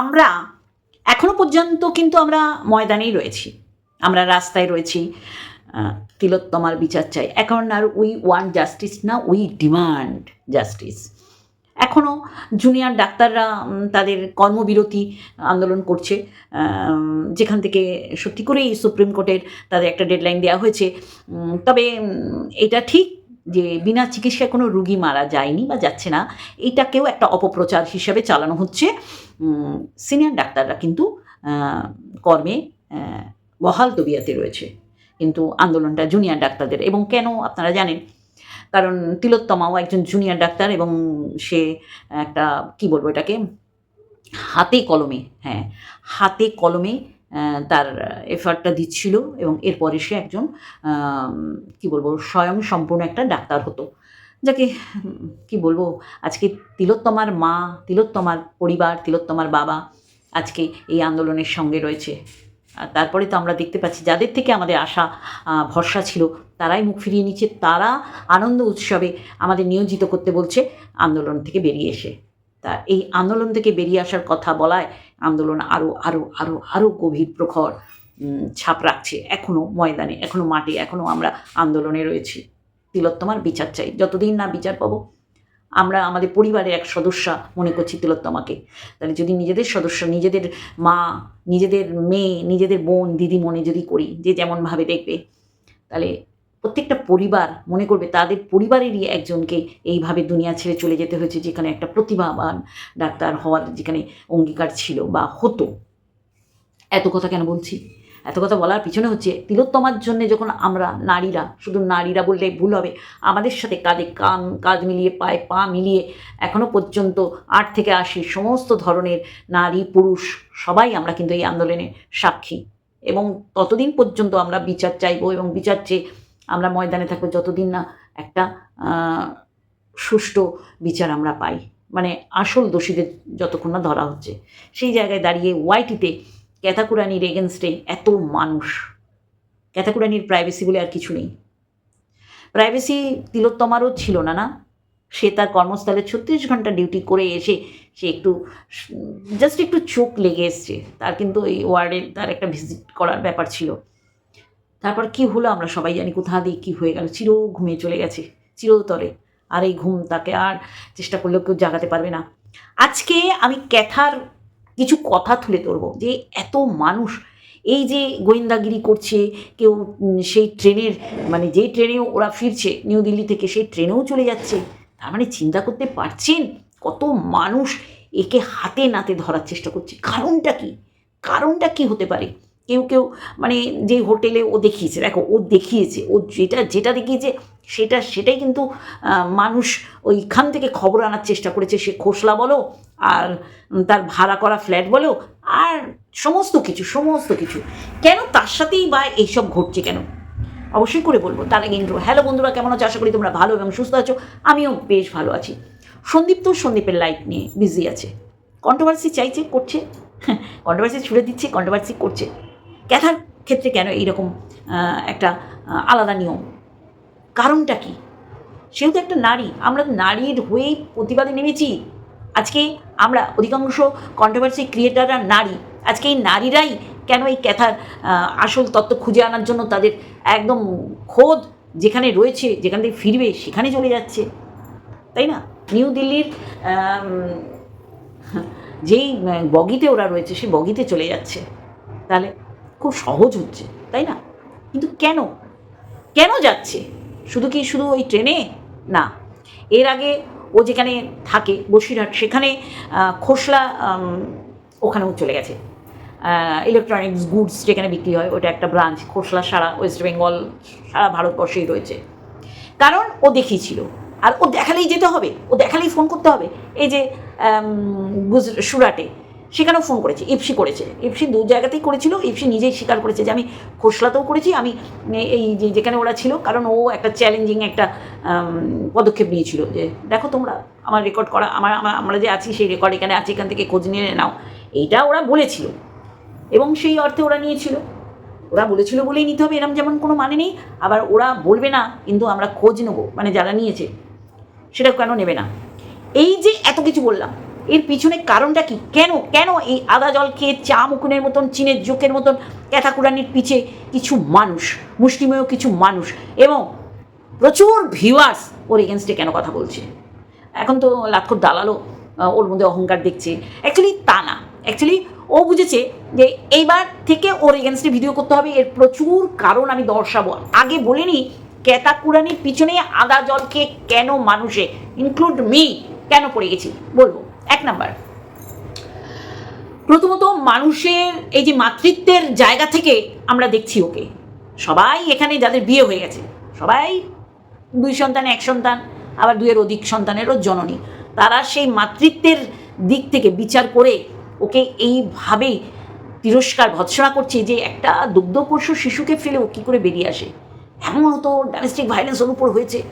আমরা এখনও পর্যন্ত কিন্তু আমরা ময়দানেই রয়েছি। আমরা রাস্তায় রয়েছি। তিলোত্তমার বিচার চাই। এখন আর উই ওয়ান্ট জাস্টিস না উই ডিমান্ড জাস্টিস এখনও জুনিয়র ডাক্তাররা তাদের কর্মবিরতি আন্দোলন করছে। যেখান থেকে সত্যি করেই সুপ্রিম কোর্টের তাদের একটা ডেডলাইন দেওয়া হয়েছে। তবে এটা ঠিক যে বিনা চিকিৎসায় কোনো রুগী মারা যায়নি বা যাচ্ছে না, এটাকেও একটা অপপ্রচার হিসাবে চালানো হচ্ছে। সিনিয়র ডাক্তাররা কিন্তু কর্মে বহাল তবিয়াতে রয়েছে। কিন্তু আন্দোলনটা জুনিয়র ডাক্তারদের এবং কেন আপনারা জানেন? কারণ তিলোত্তমাও একজন জুনিয়র ডাক্তার এবং সে, একটা, কি বলব এটাকে? হাতে কলমে হ্যাঁ হাতে কলমে তার এফার্টটা দিচ্ছিল এবং এরপরে সে একজন কি বলব, স্বয়ং সম্পূর্ণ একটা ডাক্তার হতো। যাকে, কি বলব, আজকে তিলোত্তমার মা, তিলোত্তমার পরিবার, তিলোত্তমার বাবা আজকে এই আন্দোলনের সঙ্গে রয়েছে। আর তারপরে তো আমরা দেখতে পাচ্ছি, যাদের থেকে আমাদের আশা ভরসা ছিল, তারাই মুখ ফিরিয়ে নিচ্ছে, তারা আনন্দ উৎসবে আমাদের নিয়োজিত করতে বলছে, আন্দোলন থেকে বেরিয়ে এসে। তা এই আন্দোলন থেকে বেরিয়ে আসার কথা বলায় আন্দোলন আরও আরও আরও আরও গভীর প্রখর ছাপ রাখছে। এখনও ময়দানে এখনও মাঠে এখনও আমরা আন্দোলনে রয়েছি। তিলোত্তমার বিচার চাই। যতদিন না বিচার পাবো, আমরা আমাদের পরিবারের এক সদস্যা মনে করছি তিলোত্তমাকে। তাহলে যদি নিজেদের সদস্য, নিজেদের মা, নিজেদের মেয়ে, নিজেদের বোন দিদি মনে যদি করি, যে যেমনভাবে দেখবে, তাহলে প্রত্যেকটা পরিবার মনে করবে তাদের পরিবারেরই একজনকে এইভাবে দুনিয়া ছেড়ে চলে যেতে হয়েছে, যেখানে একটা প্রতিভাবান ডাক্তার হওয়ার যেখানে অঙ্গীকার ছিল বা হতো। এত কথা কেন বলছি? এত কথা বলার পিছনে হচ্ছে তিলোত্তমার জন্য যখন আমরা নারীরা, শুধু নারীরা বললে ভুল হবে, আমাদের সাথে কাঁধে কান, কাঁধ মিলিয়ে পায়ে পা মিলিয়ে এখনও পর্যন্ত আট থেকে আশি সমস্ত ধরনের নারী, পুরুষ সবাই আমরা কিন্তু এই আন্দোলনের সাক্ষী। এবং ততদিন পর্যন্ত আমরা বিচার চাইব এবং বিচার চেয়ে আমরা ময়দানে থাকব, যতদিন না একটা সুষ্ঠু বিচার আমরা পাই। মানে আসল দোষীদের যতক্ষণ না ধরা হচ্ছে। সেই জায়গায় দাঁড়িয়ে ওয়াইটিতে ক্যাথাকুরানির এগেনস্টে এত মানুষ। ক্যাথাকুরানির প্রাইভেসি বলে আর কিছু নেই। প্রাইভেসি তিলোত্তমারও ছিল না না? সে তার কর্মস্থলে ছত্রিশ ঘণ্টা ডিউটি করে এসে সে একটু, জাস্ট একটু চোখ লেগে এসছে। তার কিন্তু এই ওয়ার্ডে তার একটা ভিজিট করার ব্যাপার ছিল। তারপর কি হলো আমরা সবাই জানি কোথা দিয়ে কী হয়ে গেল। চির ঘুমিয়ে চলে গেছে, চিরতরে। আর এই ঘুম তাকে আর চেষ্টা করলেও কেউ জাগাতে পারবে না। আজকে আমি ক্যাথার কিছু কথা তুলে ধরবো যে এত মানুষ এই যে গোয়েন্দাগিরি করছে, কেউ সেই ট্রেনের মানে যে ট্রেনে ওরা ফিরছে নিউ দিল্লি থেকে, সেই ট্রেনেও চলে যাচ্ছে, তার মানে চিন্তা করতে পারছেন? কত মানুষ একে হাতে নাতে ধরার চেষ্টা করছে। কারণটা কি? কারণটা কি হতে পারে? কেউ কেউ মানে যে হোটেলে ও দেখিয়েছে, দেখো ও দেখিয়েছে, ও যেটা যেটা দেখিয়েছে সেটা, সেটাই কিন্তু মানুষ ওইখান থেকে খবর আনার চেষ্টা করেছে, সে খোসলা বলো আর তার ভাড়া করা ফ্ল্যাট বলো আর সমস্ত কিছু সমস্ত কিছু। কেন তার সাথেই বা এইসব ঘটছে কেন? অবশ্যই করে বলব। তার আগে ইন্ট্রো হ্যালো বন্ধুরা, কেমন আছো? আশা করি তোমরা ভালো এবং সুস্থ আছো। আমিও বেশ ভালো আছি। সন্দীপ তো সন্দীপের লাইফ নিয়ে বিজি আছে। কন্ট্রোভার্সি চাইছে, করছে। কন্ট্রোভার্সি ছুড়ে দিচ্ছে কন্ট্রোভার্সি করছে। ক্যাথার ক্ষেত্রে কেন এইরকম একটা আলাদা নিয়ম? কারণটা কি? সেও তো একটা নারী, আমরা নারীর হয়েই প্রতিবাদে নেমেছি। আজকে আমরা অধিকাংশ কন্ট্রোভার্সি ক্রিয়েটাররা নারী। আজকে এই নারীরাই কেন এই ক্যাথার আসল তত্ত্ব খুঁজে আনার জন্য তাদের একদম খোদ যেখানে রয়েছে, যেখান থেকে ফিরবে, সেখানে চলে যাচ্ছে। তাই না? নিউ দিল্লির যেই বগিতে ওরা রয়েছে, সেই বগিতে চলে যাচ্ছে। তাহলে খুব সহজ হচ্ছে, তাই না? কিন্তু কেন? কেন যাচ্ছে? শুধু কি শুধু ওই ট্রেনে? না। এর আগে ও যেখানে থাকে, বসিরহাট, সেখানে খোসলা ওখানেও চলে গেছে। ইলেকট্রনিক্স গুডস যেখানে বিক্রি হয়, ওটা একটা ব্রাঞ্চ খোসলা সারা ওয়েস্ট বেঙ্গল সারা ভারতবর্ষেই রয়েছে। কারণ ও দেখিয়েছিল। আর ও দেখালেই যেতে হবে, ও দেখালেই ফোন করতে হবে। এই যে সুরাটে সেখানেও ফোন করেছে ইপসি করেছে। ইপসি দু জায়গাতেই করেছিল ইপসি নিজেই স্বীকার করেছে যে আমি খোসলাতেও করেছি, আমি এই যে যেখানে ওরা ছিল, কারণ ও একটা চ্যালেঞ্জিং একটা পদক্ষেপ নিয়েছিল যে দেখো তোমরা আমার রেকর্ড করা, আমার, আমার- আমরা যে আছি সেই রেকর্ড এখানে আছে, এখান থেকে খোঁজ নিয়ে নাও। এইটা ওরা বলেছিল। এবং সেই অর্থে ওরা নিয়েছিল। ওরা বলেছিল বলেই নিতে হবে, এরম যেমন কোনো মানে নেই। আবার ওরা বলবে না, কিন্তু আমরা খোঁজ নেব মানে যারা নিয়েছে, সেটা কেন নেবে না? এই যে এত কিছু বললাম এর পিছনে কারণটা কি? কেন? কেন এই আদা জল খেয়ে চা মুকুনের মতন, চীনের জোকের মতন ক্যাথাকুরানির পিছে কিছু মানুষ, মুষ্টিমেয় কিছু মানুষ এবং প্রচুর ভিউয়ার্স ওর এগেনস্টে কেন কথা বলছে? এখন তো লাক্ষর দালালও ওর মধ্যে অহংকার দেখছে। অ্যাকচুয়ালি তা না। অ্যাকচুয়ালি ও বুঝেছে যে এইবার থেকে ওর এগেনস্টে ভিডিও করতে হবে। এর প্রচুর কারণ আমি দর্শাবো। আগে বলিনি ক্যাতাকুরানির পিছনে আদা জলকে কেন মানুষে ইনক্লুড মি কেন পড়ে গেছি? বলব। এক নাম্বার। প্রথমত মানুষের এই যে মাতৃত্বের জায়গা থেকে আমরা দেখছি ওকে। সবাই এখানে যাদের বিয়ে হয়ে গেছে, সবাই দুই সন্তান, এক সন্তান, আবার দুইয়ের অধিক সন্তানেরও জননী। তারা সেই মাতৃত্বের দিক থেকে বিচার করে ওকে এইভাবে তিরস্কার, ভৎসনা করছে যে একটা দুগ্ধপোষ্য শিশুকে ফেলে ও কী করে বেরিয়ে আসে? এমন তো ডোমেস্টিক ভায়োলেন্স ওর উপর হয়েছে।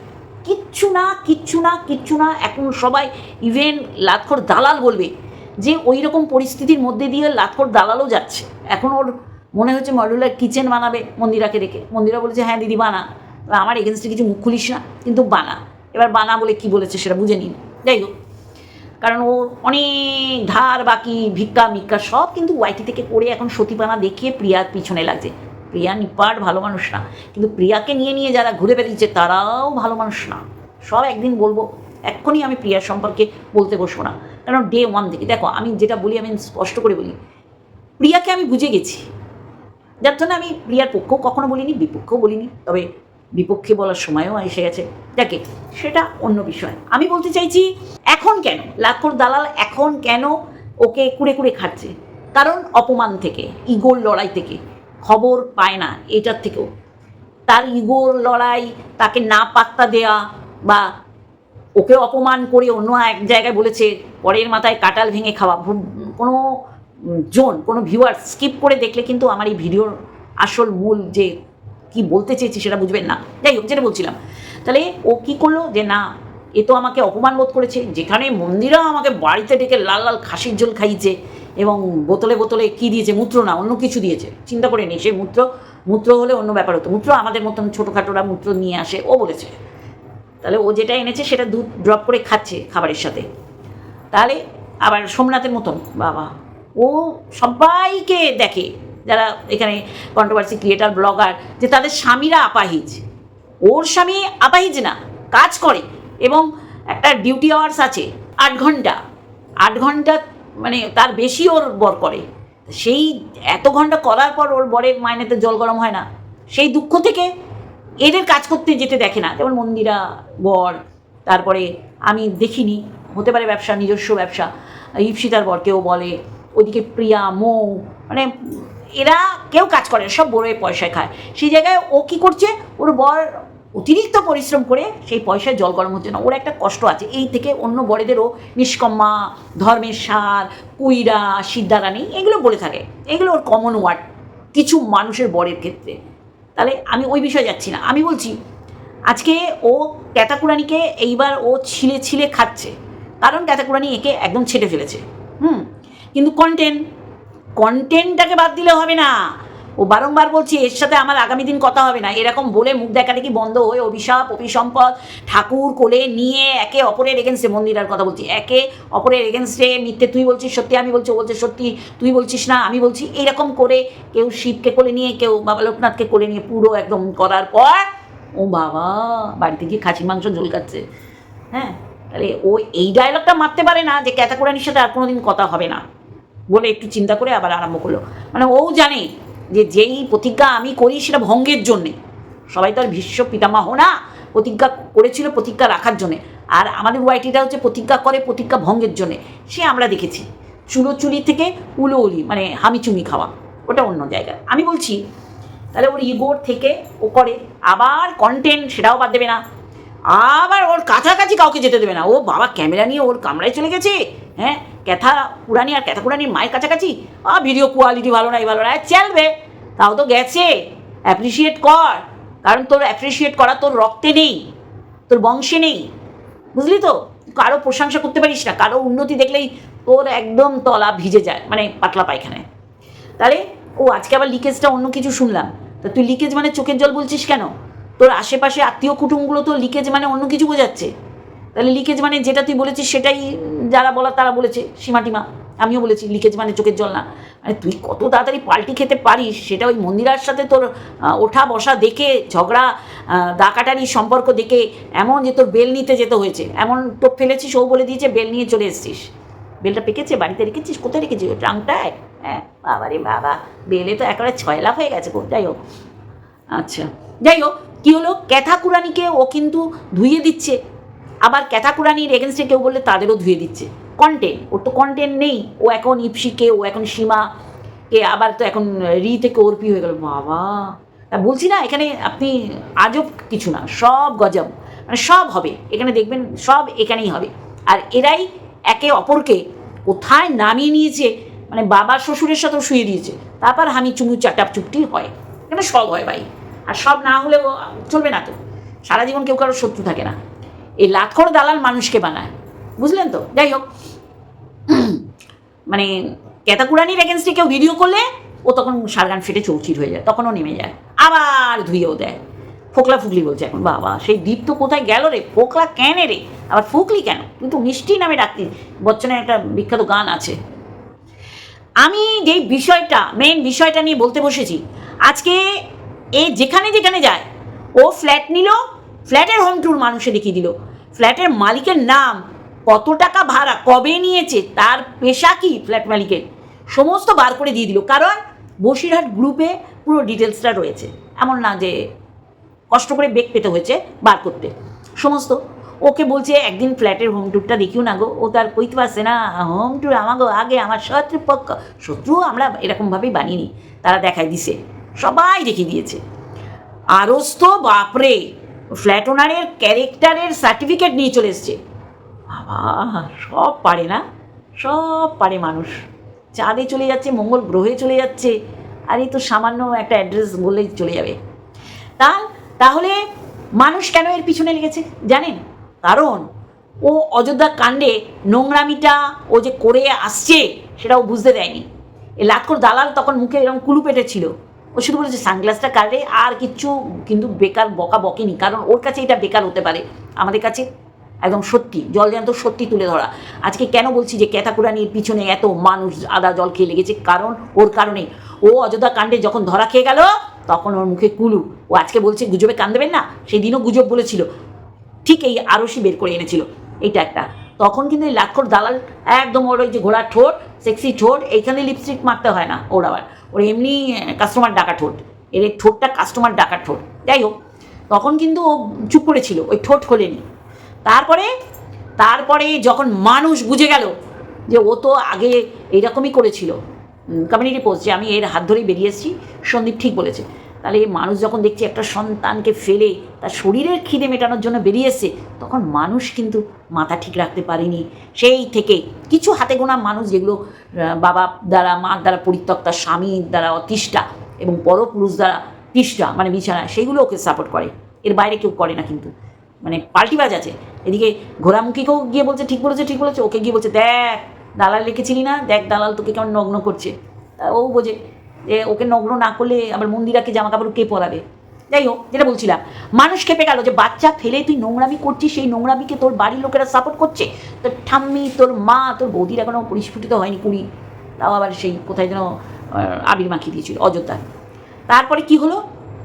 কিচ্ছু না কিচ্ছু না কিচ্ছু না। এখন সবাই ইভেন লাতখর দালাল বলবে যে ওই রকম পরিস্থিতির মধ্যে দিয়ে লাতখর দালালও যাচ্ছে। এখন ওর মনে হচ্ছে মডুলার কিচেন বানাবে মন্দিরাকে রেখে মন্দিরা বলেছে হ্যাঁ দিদি, বানা। আমার এগেনস্টে কিছু মুখ খুলিস না, কিন্তু বানা। এবার বানা বলে কি বলেছে সেটা বুঝে নিন। যাই হোক, কারণ ও অনেক ধার বাকি ভিক্ষা মিক্কা সব কিন্তু ওয়াইটি থেকে করে এখন সতীপানা দেখিয়ে প্রিয়ার পিছনে লাগছে। প্রিয়া নিপাট ভালো মানুষ না। কিন্তু প্রিয়াকে নিয়ে নিয়ে যারা ঘুরে বেরিয়েছে তারাও ভালো মানুষ না। সব একদিন বলব, এক্ষুনি আমি প্রিয়ার সম্পর্কে বলতে বসবো না। কারণ ডে ওয়ান থেকে, দেখো, আমি যেটা বলি, আমি স্পষ্ট করে বলি, প্রিয়াকে আমি বুঝে গেছি। যার জন্য আমি প্রিয়ার পক্ষেও কখনো বলিনি, বিপক্ষেও বলিনি। তবে বিপক্ষে বলার সময়ও এসে গেছে। যাকে সেটা অন্য বিষয়। আমি বলতে চাইছি, এখন কেন? লাখর দালাল এখন কেন ওকে কুড়ে কুড়ে খাচ্ছে কারণ অপমান থেকে, ইগোর লড়াই থেকে। খবর পায় না এটার থেকেও। তার ইগোর লড়াই, তাকে না পাত্তা দেয়া বা ওকে অপমান করে অন্য এক জায়গায় বলেছে, পরের মাথায় কাটাল ভেঙে খাওয়া। কোনো জোন, কোনো ভিউয়ার স্কিপ করে দেখলে কিন্তু আমার এই ভিডিওর আসল মূল যে কি বলতে চেয়েছি সেটা বুঝবেন না। যাই হোক, যেটা বলছিলাম। তাহলে ও কি করল যে না এ তো আমাকে অপমান বোধ করেছে। যেখানে মন্দিরা আমাকে বাড়িতে ডেকে লাল লাল খাসির ঝোল খাইয়েছে এবং বোতলে বোতলে কি দিয়েছে? মূত্র না, অন্য কিছু দিয়েছে। চিন্তা করে নি, সে মূত্র মূত্র হলে অন্য ব্যাপার হতো। মূত্র আমাদের মতন ছোটোখাটোরা মূত্র নিয়ে আসে, ও বলেছে। তাহলে ও যেটা এনেছে সেটা দুধ ড্রপ করে খাচ্ছে খাবারের সাথে। তাহলে আবার সোমনাথের মতন, বাবা। ও সবাইকে দেখে, যারা এখানে কন্ট্রোভার্সি ক্রিয়েটার ব্লগার যে তাদের স্বামীরা আপাহিজ। ওর স্বামী আপাহিজ না, কাজ করে। এবং একটা ডিউটি আওয়ার্স আছে, আট ঘণ্টা। আট ঘণ্টা মানে তার বেশি ওর বর করে। সেই এত ঘণ্টা করার পর ওর বরের মাইনেতে জল গরম হয় না। সেই দুঃখ থেকে এদের কাজ করতে যেতে দেখে না। যেমন মন্দিরা, বর, তারপরে আমি দেখিনি, হতে পারে ব্যবসা, নিজস্ব ব্যবসা। ইপসিতার বর কেউ বলে ওইদিকে প্রিয়া, মৌ মানে এরা কেউ কাজ করে সব বড়োয় পয়সায় খায়। সেই জায়গায় ও কী করছে, ওর বর অতিরিক্ত পরিশ্রম করে সেই পয়সায় জল গরম হচ্ছে না। ওর একটা কষ্ট আছে। এই থেকে অন্য বড়েদেরও নিষ্কম্মা, ধর্মের সার, কুইরা সিদ্ধারানি এগুলো বলে থাকে। এগুলো ওর কমন ওয়ার্ড কিছু মানুষের বরের ক্ষেত্রে। তাহলে আমি ওই বিষয়ে যাচ্ছি না। আমি বলছি, আজকে ও ক্যাতাকুরানিকে এইবার ও ছিলে ছিলে খাচ্ছে। কারণ ক্যাতাকুরানি একে একদম ছেটে ফেলেছে। হুম? কিন্তু কন্টেন্ট কন্টেন্টটাকে বাদ দিলে হবে না। ও বারংবার বলছি, এর সাথে আমার আগামী দিন কথা হবে না। এরকম বলে মুখ দেখাদেখি বন্ধ হয়ে অভিশাপ, অভিসম্পদ, ঠাকুর কোলে নিয়ে একে অপরের এগেনস্টে মন্দিরার কথা বলছি। একে অপরের এগেনস্টে মিথ্যে তুই বলছিস, সত্যি আমি বলছি, ও বলছে, সত্যি তুই বলছিস না, আমি বলছি। এইরকম করে কেউ শিবকে কোলে নিয়ে, কেউ বাবা লোকনাথকে কোলে নিয়ে পুরো একদম করার পর, ও বাবা, বাড়িতে গিয়ে খাসির মাংস ঝোল খাচ্ছে। হ্যাঁ? তাহলে ও এই ডায়লগটা মারতে পারে না যে ক্যাতাকুরানির সাথে আর কোনো দিন কথা হবে না। বলে একটু চিন্তা করে আবার আরম্ভ করল। মানে ও জানে যে যেই প্রতিজ্ঞা আমি করি সেটা ভঙ্গের জন্যে। সবাই তো আর ভীষ্ম পিতামহ না, প্রতিজ্ঞা করেছিল প্রতিজ্ঞা রাখার জন্যে। আর আমাদের ওয়াইটিটা হচ্ছে প্রতিজ্ঞা করে, প্রতিজ্ঞা ভঙ্গের জন্যে। সে আমরা দেখেছি। চুলো চুলোচুলি থেকে উলো উলি মানে হামিচুমি খাওয়া। ওটা অন্য জায়গায়। আমি বলছি, তাহলে ওর ইগোর থেকে ও করে আবার কন্টেন্ট সেটাও বাদ দেবে না। আবার ওর কাছাকাছি কাউকে যেতে দেবে না। ও বাবা, ক্যামেরা নিয়ে ওর কামরায় চলে গেছে? হ্যাঁ? ক্যাথা পুরানি আর ক্যাথা পুরানির মায়ের কাছাকাছি? আ ভিডিও কোয়ালিটি ভালো না এই ভালো না চলবে। তাও তো গেছে। অ্যাপ্রিসিয়েট কর। কারণ তোর অ্যাপ্রিসিয়েট করা তোর রক্তে নেই, তোর বংশে নেই। বুঝলি তো? কারও প্রশংসা করতে পারিস না, কারও উন্নতি দেখলেই তোর একদম তলা ভিজে যায় মানে পাতলা পায়খানায়। তাহলে, ও আজকে আবার লিকেজটা অন্য কিছু শুনলাম। তা তুই লিকেজ মানে চোখের জল বলছিস কেন? তোর আশেপাশে আত্মীয় কুটুমগুলো তো লিকেজ মানে অন্য কিছু বোঝাচ্ছে। তাহলে লিকেজ মানে যেটা তুই বলেছিস সেটাই যারা বলার তারা বলেছে, সীমাটিমা। আমিও বলেছি লিকেজ মানে চোখের জল না। মানে তুই কত তাড়াতাড়ি পাল্টি খেতে পারিস সেটা ওই মন্দিরার সাথে তোর ওঠা বসা দেখে ঝগড়া আহ, দাকাটারি সম্পর্ক দেখে এমন যে তোর বেল নিতে যেতে হয়েছে এমন টোপ ফেলেছিস ও বলে দিয়েছে বেল নিয়ে চলে এসছিস। বেলটা পেকেছে বাড়িতে রেখেছিস কোথায় রেখেছিস? ওই ট্রাঙ্কটায়? হ্যাঁ বাবা রে বাবা বেলে তো একেবারে লাখ হয়ে গেছে যাই হোক। আচ্ছা যাই হোক কী হলো? ক্যাথা কুরানিকে ও কিন্তু ধুইয়ে দিচ্ছে। আবার ক্যাথা কুরানির এগেনস্টে কেউ বললে তাদেরও ধুয়ে দিচ্ছে। কন্টেন্ট ওর তো কন্টেন্ট নেই। ও এখন ইপসিকে, ও এখন সীমা কে, আবার তো এখন রি থেকে ওরপি হয়ে গেল। বাবা। তা বলছি না, এখানে আপনি আজব কিছু না, সব গজব। মানে সব হবে, এখানে দেখবেন সব এখানেই হবে। আর এরাই একে অপরকে কোথায় নামিয়ে নিয়েছে মানে বাবা শ্বশুরের সাথেও শুয়ে দিয়েছে। তারপর হামি চুমু চাটাপ চুপটি হয়। এখানে সব হয় ভাই। আর সব না হলেও চলবে না তো। সারা জীবন কেউ কারোর শত্রু থাকে না। এই লাখর দালাল মানুষকে বানায়। বুঝলেন তো? যাই হোক। মানে ক্যাতাকুরানির এগেনস্টে কেউ ভিডিও করলে ও তখন সারগান ফেটে চৌচির হয়ে যায়, তখনও নেমে যায়। আবার ধুয়েও দেয়। ফোকলা ফুকলি বলছে এখন, বাবা, সেই দ্বীপ তো কোথায় গেল রে? ফোকলা কেন রে? আবার ফুকলি কেন? কিন্তু মিষ্টি নামে ডাকতি বচ্চনের একটা বিখ্যাত গান আছে। আমি যেই বিষয়টা মেন বিষয়টা নিয়ে বলতে বসেছি, আজকে এ যেখানে যেখানে যায়, ও ফ্ল্যাট নিল ফ্ল্যাটের হোম ট্যুর মানুষে দেখিয়ে দিল। ফ্ল্যাটের মালিকের নাম কত টাকা ভাড়া কবে নিয়েছে, তার পেশা কি ফ্ল্যাট মালিকের? সমস্ত বার করে দিয়ে দিল, কারণ বসিরহাট গ্রুপে পুরো ডিটেলসটা রয়েছে। এমন না যে কষ্ট করে বেগ পেতে হয়েছে বার করতে। সমস্ত, ওকে বলছে, একদিন ফ্ল্যাটের হোম ট্যুরটা দেখিও না গো, ও তার কইতে পারছে না হোম ট্যুর আমাগো আগে, আমার শত্রুপক্ষ শত্রু আমরা এরকমভাবেই বানিয়ে তারা দেখাই দিছে, সবাই দেখিয়ে দিয়েছে। আরস তো বাপরে ফ্ল্যাট ওনারের ক্যারেক্টারের সার্টিফিকেট নিয়ে চলে এসছে। বাবা, সব পারে না? সব পারে মানুষ। চাঁদে চলে যাচ্ছে, মঙ্গল গ্রহে চলে যাচ্ছে। আর এই তো সামান্য একটা অ্যাড্রেস বললেই চলে যাবে। তা তাহলে মানুষ কেন এর পিছনে লেগেছে, জানেন? কারণ ও অযোধ্যা কাণ্ডে নোংরামিটা ও যে করে আসছে সেটা ও বুঝতে দেয়নি। এ লাক্ষর দালাল তখন মুখে এরকম কুলু ছিল ও শুধু বলেছে, সানগ্লাসটা কাটে, আর কিচ্ছু কিন্তু বেকার বকা বকেনি, কারণ ওর কাছে এটা বেকার হতে পারে, আমাদের কাছে। একদম সত্যি জলজান্ত সত্যি তুলে ধরা। আজকে কেন বলছি যে ক্যাথাকুরানির পিছনে এত মানুষ আদা জল খেয়ে লেগেছে? কারণ, ওর কারণে। ও অযোধ্যা কাণ্ডে যখন ধরা খেয়ে গেল, তখন ওর মুখে কুলু। ও আজকে বলছে, গুজবে কান দেবেন না? সেই দিনও গুজব বলেছিল। ঠিক এই আরসি বের করে এনেছিল। এইটা একটা। তখন কিন্তু এই লাক্ষর দালাল একদম ওর ওই যে ঘোড়ার ঠোঁট সেক্সি ঠোঁট, এইখানে লিপস্টিক মারতে হয় না ওর আবার। ওর এমনি কাস্টমার ডাকা ঠোঁট। এর ঠোঁটটা কাস্টমার ডাকার ঠোঁট। যাই হোক, তখন কিন্তু ও চুপ করেছিল, ওই ঠোঁট খোলেনি। তারপরে তারপরে যখন মানুষ বুঝে গেল যে ও তো আগে এইরকমই করেছিল কমিউনিটি পোস্ট যে আমি এর হাত ধরেই বেরিয়ে এসেছি, সন্দীপ ঠিক বলেছে। তাহলে মানুষ যখন দেখছে একটা সন্তানকে ফেলে, তার শরীরের খিদে মেটানোর জন্য বেরিয়ে এসছে, তখন মানুষ কিন্তু মাথা ঠিক রাখতে পারেনি। সেই থেকে কিছু হাতে গোনা মানুষ যেগুলো বাবা দ্বারা মার দ্বারা পরিত্যক্তা স্বামীর দ্বারা অতিষ্ঠা এবং পরপুরুষ দ্বারা তিষ্ঠা মানে বিছানা সেইগুলো ওকে সাপোর্ট করে। এর বাইরে কেউ করে না কিন্তু। মানে পাল্টিবাজ আছে এদিকে ঘোরামুখীকেও গিয়ে বলছে, ঠিক বলেছে ঠিক বলেছে। ওকে গিয়ে বলছে, দেখ, দালাল রেখেছিলি না? দেখ, দালাল তোকে কেমন নগ্ন করছে। তা ও বোঝে যে ওকে নগ্ন না করলে আবার মন্দিরাকে জামা কাপড় কে পরাবে? যাই হোক, যেটা বলছিলাম, মানুষ খেপে গেল যে, বাচ্চা ফেলে তুই নোংরামি করছিস, সেই নোংরামিকে তোর বাড়ির লোকেরা সাপোর্ট করছে? তোর ঠাম্মি, তোর মা, তোর বৌদির এখনও পরিস্ফুটিত হয়নি কুড়ি। তাও আবার সেই কোথায় যেন আবির মাখিয়ে দিয়েছিল অযোধ্যা তারপরে কি হলো?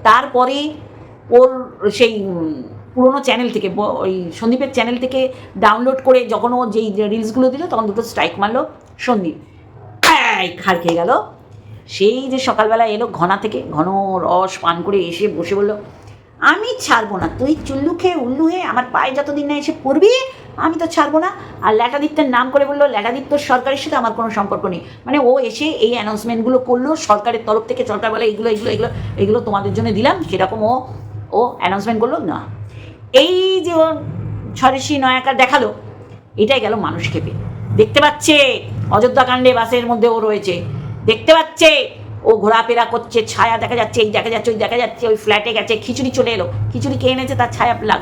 তারপরে ওর সেই পুরোনো চ্যানেল থেকে ওই সন্দীপের চ্যানেল থেকে ডাউনলোড করে যখন ও যেই রিলসগুলো দিল, তখন দুটো স্ট্রাইক মারলো সন্দীপ। খাড় খেয়ে গেল। সেই যে সকালবেলা এলো ঘনা থেকে, ঘন রস পান করে এসে বসে বলল, আমি ছাড়বো না, তুই চুল্লু খেয়ে উল্লু হয়ে আমার পায়ে যতদিন না এসে পড়বি, আমি তো ছাড়বো না। আর ল্যাটাদিত্যের নাম করে বলল, ল্যাটাদিত্য সরকারের সাথে আমার কোনো সম্পর্ক নেই। মানে ও এসে এই অ্যানাউন্সমেন্টগুলো করল, সরকারের তরফ থেকে সরকার বলে এগুলো এগুলো এগুলো এগুলো তোমাদের জন্য দিলাম। সেরকম ও ও অ্যানাউন্সমেন্ট করল, না। এই যে ছড়েসি নয়াকার দেখাল, এটাই গেল মানুষ খেপে। দেখতে পাচ্ছে, অযোধ্যা কাণ্ডে বাসের মধ্যে ও রয়েছে। দেখতে পাচ্ছে, ও ঘোরাফেরা করছে, ছায়া দেখা যাচ্ছে, এই দেখা যাচ্ছে, ওই দেখা যাচ্ছে, ওই ফ্ল্যাটে গেছে, খিচুড়ি চলে এলো। খিচুড়ি খেয়ে এনেছে, তার ছায়া লাগ।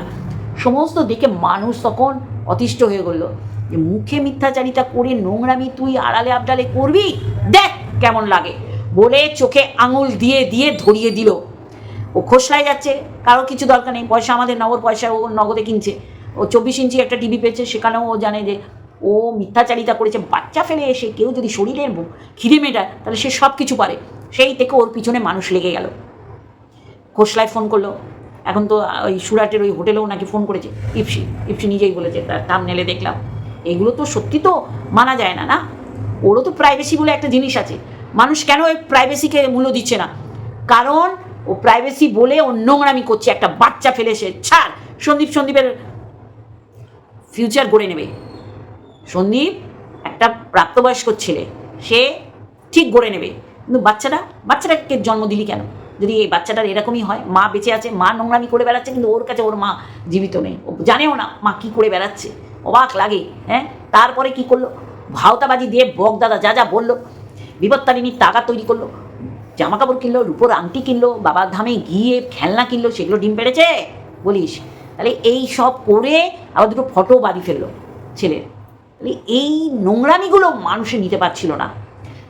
সমস্ত দিকে মানুষ তখন অতিষ্ঠ হয়ে গেল। যে মুখে মিথ্যাচারিতা করে নোংরামি তুই আড়ালে আবডালে করবি? দেখ কেমন লাগে। বলে চোখে আঙুল দিয়ে দিয়ে ধরিয়ে দিল। ও খোসলায় যাচ্ছে, কারও কিছু দরকার নেই, পয়সা আমাদের নগদ পয়সা ও নগদে কিনছে। ও চব্বিশ ইঞ্চি একটা টিভি পেয়েছে, সেখানেও ও জানে যে ও মিথ্যাচারিতা করেছে, বাচ্চা ফেলে এসে কেউ যদি শরীরের খিদে মেটায়, তাহলে সে সব কিছু পারে। সেই থেকে ওর পিছনে মানুষ লেগে গেল। খোসলায় ফোন করল। এখন তো ওই সুরাটের ওই হোটেলেও নাকি ফোন করেছে ইপসি ইপসি নিজেই বলেছে, তার থামনেলে দেখলাম। এগুলো তো সত্যি তো মানা যায় না না? ওরও তো প্রাইভেসি বলে একটা জিনিস আছে। মানুষ কেন ওই প্রাইভেসিকে মূল্য দিচ্ছে না? কারণ ও প্রাইভেসি বলে ও নোংরামি করছে, একটা বাচ্চা ফেলে সে ছাড়। সন্দীপ, সন্দীপের ফিউচার গড়ে নেবে। সন্দীপ, একটা প্রাপ্তবয়স্ক ছেলে, সে ঠিক গড়ে নেবে। কিন্তু বাচ্চাটা, বাচ্চাটাকে জন্ম দিলি কেন? যদি এই বাচ্চাটার এরকমই হয়, মা বেঁচে আছে, মা নোংরামি করে বেড়াচ্ছে, কিন্তু ওর কাছে ওর মা জীবিত নেই। ও জানেও না মা কী করে বেড়াচ্ছে। অবাক লাগে হ্যাঁ? তারপরে কি করল? ভাওতাবাজি দিয়ে বকদাদা যা যা বলল, বিপত্তারিণীর টাকা তৈরি করল জামা কাপড় কিনলো, রূপোর আংটি কিনলো, বাবার ধামে গিয়ে খেলনা কিনলো, সেগুলো ডিম পেড়েছে? বলিস। তাহলে এই সব করে আবার দুটো ফটো বাড়ি ফেলল ছেলের। তাহলে এই নোংরামিগুলো মানুষে নিতে পারছিল না।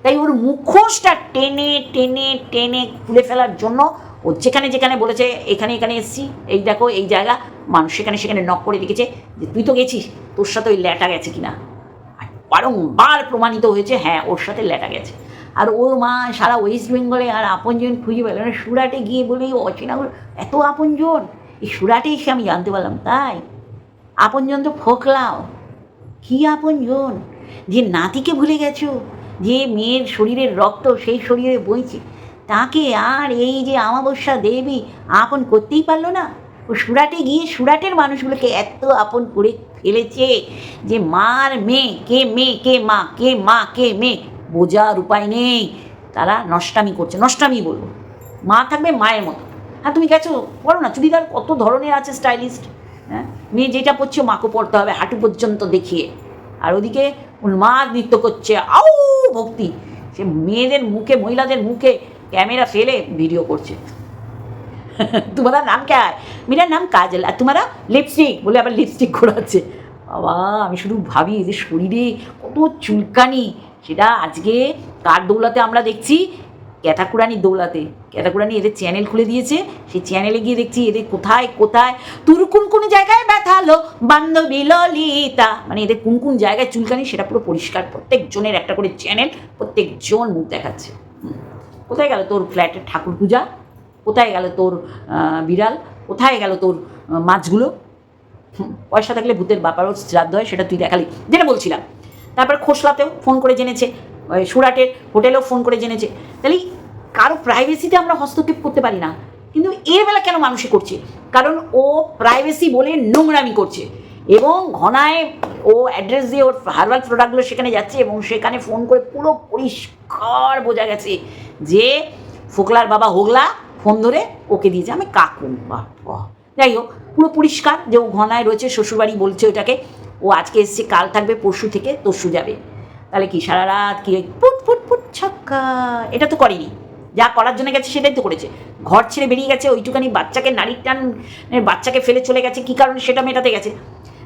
তাই ওর মুখোশটা টেনে টেনে টেনে খুলে ফেলার জন্য ও যেখানে যেখানে বলেছে, এখানে এখানে এসছি, এই দেখো, এই জায়গা। মানুষ সেখানে সেখানে নক করে লিখেছে যে, তুই তো গেছিস, তোর সাথে ওই ল্যাটা গেছে কিনা? বারংবার প্রমাণিত হয়েছে হ্যাঁ ওর সাথে ল্যাটা গেছে। আর ওর মা সারা ওয়েস্ট বেঙ্গলে আর আপনজন খুঁজে পেল না। সুরাটে গিয়ে বলে অচেনাগুলো এত আপনজন? এই সুরাটে এসে আমি জানতে পারলাম, তাই? আপনজন তো ফোকলাও। কি আপনজন? যে নাতিকে ভুলে গেছো? যে মেয়ের শরীরের রক্ত সেই শরীরে বইছে। তাকে আর এই যে আমাবস্যা দেবী আপন করতেই পারল না। ও সুরাটে গিয়ে সুরাটের মানুষগুলোকে এত আপন করে ফেলেছে যে মার মেয়ে, কে মেয়ে, কে মা কে মা, কে মেয়ে বোঝার উপায় নেই। তারা নষ্টামি করছে। নষ্টামি বলব। মা থাকবে মায়ের মতো। হ্যাঁ তুমি গেছো? পড়ো না, চুড়িদার কত ধরনের আছে স্টাইলিস্ট হ্যাঁ মেয়ে যেটা পড়ছে মাকে পড়তে হবে, হাঁটু পর্যন্ত দেখিয়ে। আর ওদিকে উন্মাদ নৃত্য করছে। আউ, ভক্তি। সে মেয়েদের মুখে, মহিলাদের মুখে ক্যামেরা ফেলে ভিডিও করছে। তোমারা নাম কে? মেয়েটার নাম কাজল। আর তোমারা লিপস্টিক বলে আবার লিপস্টিক ঘোরাচ্ছে। বাবা, আমি শুধু ভাবি যে শরীরে কত চুলকানি। সেটা আজকে কার দৌলাতে আমরা দেখছি? ক্যাথাকুরানির দৌলাতে ক্যাথাকুরানি এদের চ্যানেল খুলে দিয়েছে। সেই চ্যানেলে গিয়ে দেখছি এদের কোথায় কোথায়? তোর কোন কোন জায়গায় ব্যথালো বান্ধবী ললিতা। মানে এদের কোন কোন জায়গায় চুলকানি সেটা পুরো পরিষ্কার। প্রত্যেকজনের একটা করে চ্যানেল প্রত্যেকজন মুখ দেখাচ্ছে। কোথায় গেল তোর ফ্ল্যাটের ঠাকুর পূজা? কোথায় গেল তোর বিড়াল? কোথায় গেল তোর মাছগুলো? পয়সা থাকলে ভূতের বাপারও শ্রাদ্ধ হয় সেটা তুই দেখালি। যেটা বলছিলাম। তারপরে খোসলাতেও ফোন করে জেনেছে সুরাটের হোটেলেও ফোন করে জেনেছে। তাহলে কারও প্রাইভেসিতে আমরা হস্তক্ষেপ করতে পারি না। কিন্তু এর বেলা কেন মানুষে করছে? কারণ ও প্রাইভেসি বলে নোংরামি করছে। এবং ঘনায় ও অ্যাড্রেস দিয়ে ওর হার্বাল প্রোডাক্টগুলো সেখানে যাচ্ছে এবং সেখানে ফোন করে পুরো পরিষ্কার বোঝা গেছে যে ফোকলার বাবা হোগলা ফোন ধরে ওকে দিয়েছে। আমি কাকু বাবা। যাই হোক, পুরো পরিষ্কার যে ও ঘনায় রয়েছে, শ্বশুরবাড়ি বলছে ওটাকে। ও আজকে এসছে, কাল থাকবে, পরশু থেকে তরশু যাবে। তাহলে কি, সারা রাত কি ফুট ফুট ফুট, ছক্কা? এটা তো করেনি। যা করার জন্য গেছে, সেটাই তো করেছে। ঘর ছেড়ে বেরিয়ে গেছে, ওইটুখানি বাচ্চাকে নারীর টান বাচ্চাকে ফেলে চলে গেছে, কী কারণে সেটা মেটাতে গেছে?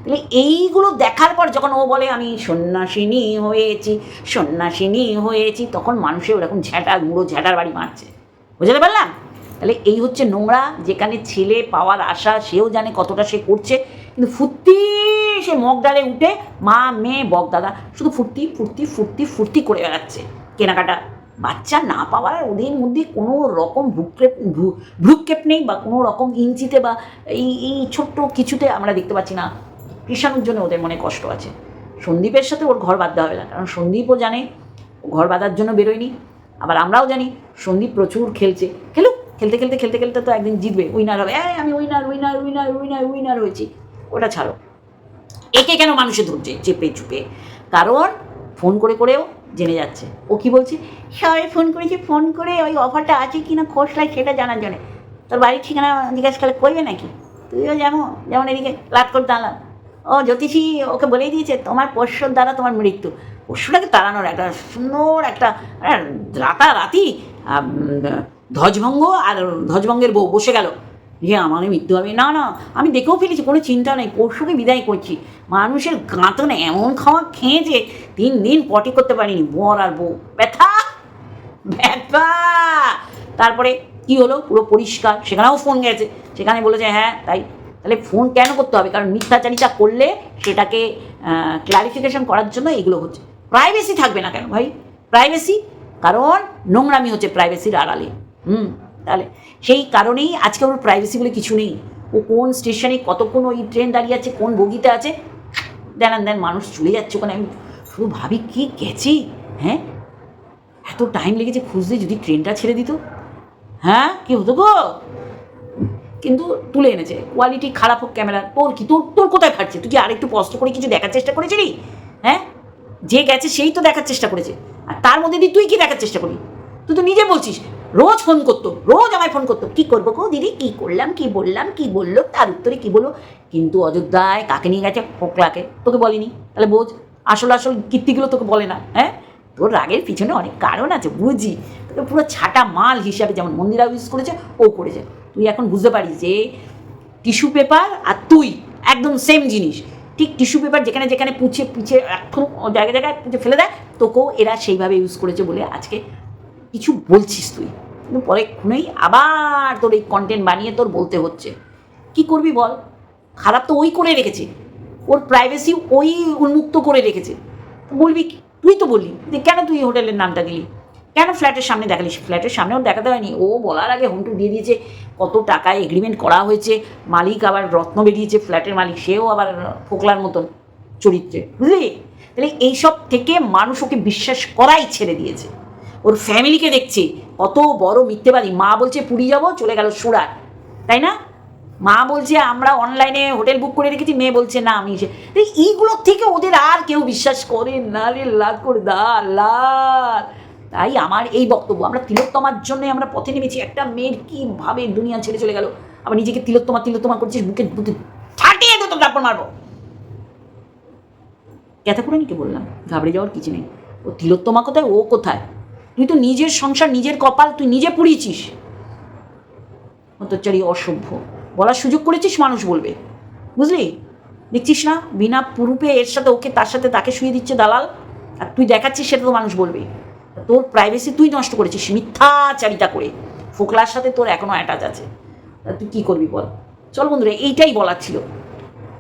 তাহলে এইগুলো দেখার পর যখন ও বলে, আমি সন্ন্যাসিনী হয়েছি সন্ন্যাসিনী হয়েছি, তখন মানুষের ওরকম ঝ্যাঁটা গুঁড়ো ঝ্যাঁটার বাড়ি মারছে। বুঝতে পারলাম? তাহলে এই হচ্ছে নোংরা, যেখানে ছেলে পাওয়ার আশা, সেও জানে কতটা সে করছে। কিন্তু ফুর্তি সে মগডালে উঠে মা, মেয়ে, বক দাদা শুধু ফুর্তি ফুর্তি ফুর্তি ফুর্তি করে বেড়াচ্ছে। কেনাকাটা বাচ্চা না পাওয়ার ওদের মধ্যে কোনো রকম ভ্রুক্ষেপ, ভ্রু- ভ্রুক্ষেপ নেই বা কোনো রকম ইঞ্চিতে বা এই এই ছোট্ট কিছুতে আমরা দেখতে পাচ্ছি না। কৃষাণুর জন্য ওদের মনে কষ্ট আছে। সন্দীপের সাথে ওর ঘর বাঁধতে হবে না, কারণ সন্দীপও জানে ঘর বাঁধার জন্য বেরোয়নি। আবার আমরাও জানি সন্দীপ প্রচুর খেলছে। খেলুক, খেলতে খেলতে খেলতে খেলতে তো একদিন জিতবে, উইনার হবে। এই, আমি winner winner winner winner winner হয়েছি। ওটা ছাড়ো। একে কেন মানুষে ধরছে চেপে চুপে? কারণ ফোন করে করেও জেনে যাচ্ছে। ও কি বলছে? সবাই ফোন করেছে, ফোন করে ওই অফারটা আছে কি না খোসলাই সেটা জানার জন্য। তোর বাড়ির ঠিকানা জিজ্ঞাসা করলে করবে নাকি? তুইও যেমন যেমন এদিকে লাট করে দাঁড়ালাম। ও জ্যোতিষী ওকে বলেই দিয়েছে, তোমার পোষ্যর দ্বারা তোমার মৃত্যু। পোষ্যটাকে তাড়ানোর একটা সুন্দর একটা রাতারাতি ধ্বজভঙ্গ আর ধ্বজভঙ্গের বউ বসে গেল। যে আমারই মৃত্যু হবে। না না, আমি দেখেও ফেলেছি, কোনো চিন্তা নেই, পরশুকে বিদায় করছি। মানুষের গাঁতনে এমন খাওয়া খেয়েছে তিন দিন পটি করতে পারিনি, বর আর বউ। ব্যথা! ব্যথা! তারপরে কি হলো? পুরো পরিষ্কার। সেখানেও ফোন গেছে। সেখানে বলেছে হ্যাঁ তাই, তাহলে ফোন কেন করতে হবে? কারণ মিথ্যাচারিতা করলে সেটাকে ক্লারিফিকেশন করার জন্য এগুলো হচ্ছে। প্রাইভেসি থাকবে না কেন ভাই? প্রাইভেসি কারণ নোংরামি হচ্ছে প্রাইভেসির আড়ালে। হুম। তাহলে সেই কারণেই আজকে ওর প্রাইভেসি বলে কিছু নেই। ও কোন স্টেশনে কতক্ষণ ওই ট্রেন দাঁড়িয়ে আছে, কোন বগিতে আছে? দেন দেন মানুষ চলে যাচ্ছে ওখানে। আমি শুধু ভাবি, কি গেছি? হ্যাঁ? এত টাইম লেগেছে খুঁজতে যদি ট্রেনটা ছেড়ে দিত। হ্যাঁ? কি হতো গো? কিন্তু তুলে এনেছে। কোয়ালিটি খারাপ হোক ক্যামেরা তোর কি? তোর তোর কোথায় ফাটছে তুই কি আরেকটু কষ্ট করে কিছু দেখার চেষ্টা করেছিলি? হ্যাঁ? যে গেছে, সেই তো দেখার চেষ্টা করেছে। আর তার মধ্যে দিয়ে তুই কি দেখার চেষ্টা করবি তুই তো নিজে বলছিস রোজ ফোন করতো, রোজ আমায় ফোন করতো, কি করব গো দিদি? কি করলাম? কি বললাম? কি বলল? তার উত্তরে কি বলল? কিন্তু অযোধ্যায় কাকে নিয়ে গেছে? ফোকলাকে তোকে বলিনি? তাহলে বোঝ, আসল আসল কীর্তিগুলো তোকে বলে না হ্যাঁ? তোর রাগের পিছনে অনেক কারণ আছে, বুঝি? তোকে পুরো ছাটা মাল হিসাবে যেমন মন্দিরা ইউজ করেছে, ও করেছে। তুই এখন বুঝতে পারিস যে টিস্যু পেপার আর তুই একদম সেম জিনিস। ঠিক টিস্যু পেপার যেখানে যেখানে পুছে, পিছে, এখন জায়গায় জায়গায় পুছে ফেলে দেয়, তোকেও এরা সেইভাবে ইউজ করেছে বলে আজকে কিছু বলছিস তুই? কিন্তু পরে ক্ষণেই আবার তোর এই কন্টেন্ট বানিয়ে তোর বলতে হচ্ছে। কি করবি বল? খারাপ তো ওই করে রেখেছে। ওর প্রাইভেসি ওই উন্মুক্ত করে রেখেছে। বলবি তুই তো বললি যে কেন তুই হোটেলের নামটা দিলি? কেন ফ্ল্যাটের সামনে দেখালিস? ফ্ল্যাটের সামনেও দেখাতে হয়নি। ও বলার আগে হোমটু দিয়ে দিয়েছে, কত টাকায় এগ্রিমেন্ট করা হয়েছে, মালিক আবার রত্ন বেরিয়েছে ফ্ল্যাটের মালিক, সেও আবার ফোকলার মতন চরিত্রে। বুঝলি? তাহলে এইসব থেকে মানুষ ওকে বিশ্বাস করাই ছেড়ে দিয়েছে। ওর ফ্যামিলিকে দেখছে। কত বড় মিথ্যেবাদী। মা বলছে, পুরী যাব, চলে গেল সুরাট। তাই না? মা বলছে, আমরা অনলাইনে হোটেল বুক করে রেখেছি, মেয়ে বলছে, না, আমি এসে- এইগুলোর থেকে ওদের আর কেউ বিশ্বাস করে না রে লাগ করে দা, লাল। তাই আমার এই বক্তব্য। আমরা তিলোত্তমার জন্য আমরা পথে নেমেছি। একটা মেয়ের কীভাবে দুনিয়া ছেড়ে চলে গেল। আবার নিজেকে তিলোত্তমা তিলোত্তমা করছিস, বুকে বুকে ফাটিয়ে তো তারপর মারবো। ক্যাথা করে নিকে বললাম? ঘাবড়ে যাওয়ার কিছু নেই। ও তিলোত্তমা কোথায়? ও কোথায়? তুই তো নিজের সংসার, নিজের কপাল, তুই নিজে পুড়িয়েছিস। হতচারি অসভ্য। বলার সুযোগ করেছিস, মানুষ বলবে। বুঝলি? দেখছিস না? বিনা পুরুপে এর সাথে ওকে, তার সাথে তাকে শুয়ে দিচ্ছে দালাল। আর তুই দেখাচ্ছিস, সেটা তো মানুষ বলবে। তোর প্রাইভেসি তুই নষ্ট করেছিস, মিথ্যাচারিতা করে। ফোকলার সাথে তোর এখনও অ্যাটাচ আছে। তুই কী করবি বল? চল বন্ধুরা, এইটাই বলার ছিল।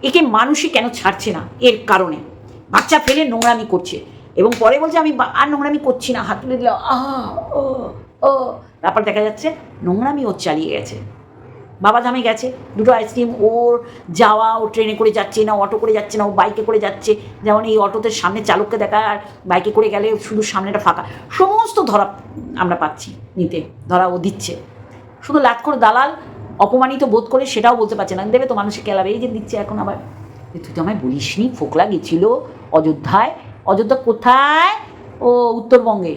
একে মানুষই কেন ছাড়ছে না? এর কারণে। বাচ্চা ফেলে নোংরামি করছে। এবং পরে বলছে, আমি আর নোংরামি করছি না। হাত তুলে দিল, আহ, ও ও। তারপর দেখা যাচ্ছে, নোংরামি ওর চালিয়ে গেছে। বাবা ধামে গেছে, দুটো আইসক্রিম ওর যাওয়া, ও ট্রেনে করে যাচ্ছে না, অটো করে যাচ্ছে না, ও বাইকে করে যাচ্ছে। যেমন এই অটোতে সামনে চালককে দেখা, আর বাইকে করে গেলে শুধু সামনেটা ফাঁকা। সমস্ত ধরা আমরা পাচ্ছি নিতে, ধরা ও দিচ্ছে। শুধু লাট করে দালাল অপমানিত বোধ করে সেটাও বলতে পারছে না। দেবে তো মানুষের কেলাবে, এই যে দিচ্ছে এখন আবার। তুই তো আমায় বলিসনি, ফোকলা গেছিল অযোধ্যায় অযোধ্যা কোথায়? ও উত্তরবঙ্গে।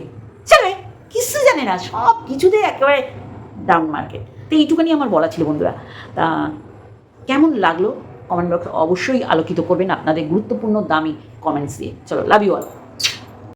ছেলে কিছু জানে না? সব কিছুতে একেবারে ডাউন মার্কেট তো এইটুকুনি আমার বলা ছিল বন্ধুরা। তা কেমন লাগল? কমেন্ট বক্সে অবশ্যই আলোকিত করবেন আপনাদের গুরুত্বপূর্ণ দামি কমেন্টস দিয়ে। চলো লাভ ইউ অল